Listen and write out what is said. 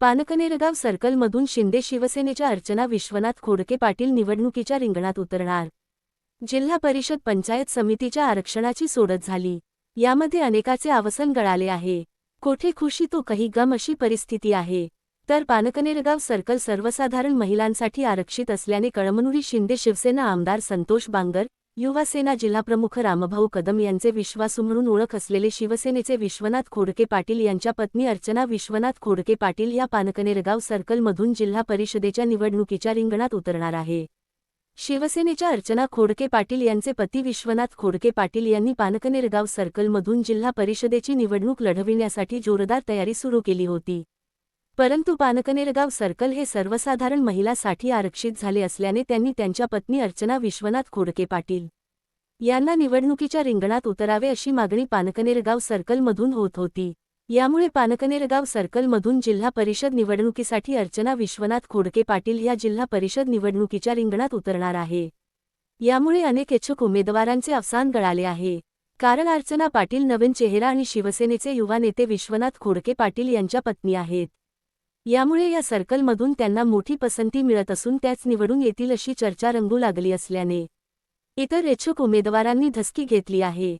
पानकनेरगाव सर्कलमधून शिंदे शिवसेनेच्या अर्चना विश्वनाथ खोडके पाटील निवडणुकीच्या रिंगणात उतरणार. जिल्हा परिषद पंचायत समितीच्या आरक्षणाची सोडत झाली. यामध्ये अनेकाचे आवसन गळाले आहे. कोठे खुशी तो काही गम अशी परिस्थिती आहे. तर पानकनेरगाव सर्कल सर्वसाधारण महिलांसाठी आरक्षित असल्याने कळमनुरी शिंदे शिवसेना आमदार संतोष बांगर युवासेना जिल्हाप्रमुख रामभाऊ कदम यांचे विश्वासू म्हणून ओळख असलेले शिवसेनेचे विश्वनाथ खोडके पाटील यांच्या पत्नी अर्चना विश्वनाथ खोडके पाटील या पानकनेरगाव सर्कलमधून जिल्हा परिषदेच्या निवडणुकीच्या रिंगणात उतरणार आहे. शिवसेनेच्या अर्चना खोडके पाटील यांचे पती विश्वनाथ खोडके पाटील यांनी पानकनेरगाव सर्कलमधून जिल्हा परिषदेची निवडणूक लढविण्यासाठी जोरदार तयारी सुरू केली होती. परंतु पानकनेरगाव सर्कल हे सर्वसाधारण महिलासाठी आरक्षित झाले असल्याने त्यांनी त्यांच्या पत्नी अर्चना विश्वनाथ खोडके पाटील यांना निवडणुकीच्या रिंगणात उतरावे अशी मागणी पानकनेरगाव सर्कलमधून होत होती. यामुळे पानकनेरगाव सर्कलमधून जिल्हा परिषद निवडणुकीसाठी अर्चना विश्वनाथ खोडके पाटील या जिल्हा परिषद निवडणुकीच्या रिंगणात उतरणार आहे. यामुळे अनेक इच्छुक उमेदवारांचे अवसान गळाले आहे. कारण अर्चना पाटील नवीन चेहरा आणि शिवसेनेचे युवा नेते विश्वनाथ खोडके पाटील यांच्या पत्नी आहेत. यामुळे या सर्कलमधून त्यांना मोठी पसंती मिळत असून त्याच निवडून येतील अशी चर्चा रंगू लागली असल्याने. इतर इच्छुक उमेदवारांनी धसकी घेतली आहे.